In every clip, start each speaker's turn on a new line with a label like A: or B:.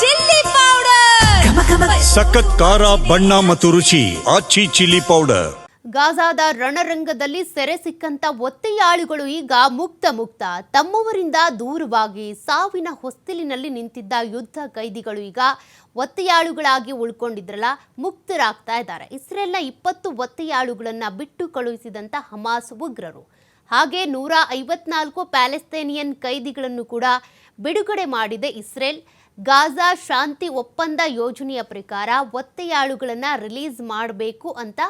A: Chilli powder.
B: ಸಖತ್ ಖಾರ ಬಣ್ಣ ಮತ್ತು ರುಚಿ ಆಚಿ ಚಿಲ್ಲಿ ಪೌಡರ್.
C: ಗಾಜಾದ ರಣರಂಗದಲ್ಲಿ ಸೆರೆ ಸಿಕ್ಕಂತ ಒತ್ತೆಯಾಳುಗಳು ಈಗ ಮುಕ್ತ ಮುಕ್ತ. ತಮ್ಮವರಿಂದ ದೂರವಾಗಿ ಸಾವಿನ ಹೊಸ್ತಿಲಿನಲ್ಲಿ ನಿಂತಿದ್ದ ಯುದ್ಧ ಕೈದಿಗಳು ಈಗ ಒತ್ತೆಯಾಳುಗಳಾಗಿ ಉಳ್ಕೊಂಡಿದ್ರಲ್ಲ ಮುಕ್ತರಾಗ್ತಾ ಇದ್ದಾರೆ. ಇಸ್ರೇಲ್ನ ಇಪ್ಪತ್ತು ಒತ್ತೆಯಾಳುಗಳನ್ನು ಬಿಟ್ಟು ಕಳುಹಿಸಿದಂತ ಹಮಾಸ್ ಉಗ್ರರು. ಹಾಗೆ ನೂರ ಐವತ್ನಾಲ್ಕು ಪ್ಯಾಲೆಸ್ತೇನಿಯನ್ ಕೈದಿಗಳನ್ನು ಕೂಡ ಬಿಡುಗಡೆ ಮಾಡಿದೆ ಇಸ್ರೇಲ್. ಗಾಜಾ ಶಾಂತಿ ಒಪ್ಪಂದ ಯೋಜನೆಯ ಪ್ರಕಾರ ಒತ್ತೆಯಾಳುಗಳನ್ನು ರಿಲೀಸ್ ಮಾಡಬೇಕು ಅಂತ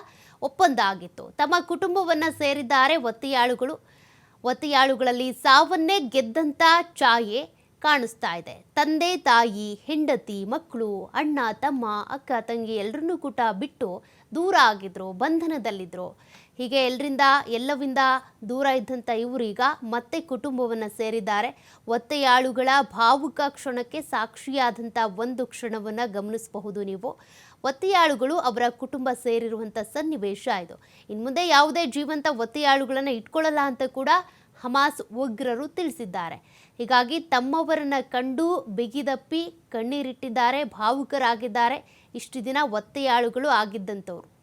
C: ಒಪ್ಪಂದ ಆಗಿತ್ತು. ತಮ್ಮ ಕುಟುಂಬವನ್ನು ಸೇರಿದ್ದಾರೆ ಒತ್ತೆಯಾಳುಗಳು. ಒತ್ತೆಯಾಳುಗಳಲ್ಲಿ ಸಾವನ್ನೇ ಗೆದ್ದಂಥ ಛಾಯೆ. ಕಾಣಿಸ್ತಾ ಇದೆ. ತಂದೆ, ತಾಯಿ, ಹೆಂಡತಿ, ಮಕ್ಕಳು, ಅಣ್ಣ, ತಮ್ಮ, ಅಕ್ಕ, ತಂಗಿ ಎಲ್ಲರನ್ನೂ ಕೂಡ ಬಿಟ್ಟು ದೂರ ಆಗಿದ್ರು ಬಂಧನದಲ್ಲಿದ್ದರು ಹೀಗೆ ಎಲ್ಲರಿಂದ ಎಲ್ಲವಿಂದ ದೂರ ಇದ್ದಂಥ ಇವರು ಈಗ ಮತ್ತೆ ಕುಟುಂಬವನ್ನು ಸೇರಿದ್ದಾರೆ. ಒತ್ತೆಯಾಳುಗಳ ಭಾವುಕ ಕ್ಷಣಕ್ಕೆ ಸಾಕ್ಷಿಯಾದಂಥ ಒಂದು ಕ್ಷಣವನ್ನು ಗಮನಿಸಬಹುದು ನೀವು. ಒತ್ತೆಯಾಳುಗಳು ಅವರ ಕುಟುಂಬ ಸೇರಿರುವಂಥ ಸನ್ನಿವೇಶ ಇದು. ಇನ್ನು ಮುಂದೆ ಯಾವುದೇ ಜೀವಂತ ಒತ್ತೆಯಾಳುಗಳನ್ನು ಇಟ್ಕೊಳ್ಳಲ್ಲ ಅಂತ ಕೂಡ ಹಮಾಸ್ ಉಗ್ರರು ತಿಳಿಸಿದ್ದಾರೆ. ಹೀಗಾಗಿ ತಮ್ಮವರನ್ನ ಕಂಡು ಬಿಗಿದಪ್ಪಿ ಕಣ್ಣೀರಿಟ್ಟಿದ್ದಾರೆ ಭಾವುಕರಾಗಿದ್ದಾರೆ. ಇಷ್ಟು ದಿನ ಒತ್ತೆಯಾಳುಗಳು ಆಗಿದ್ದಂಥವ್ರು.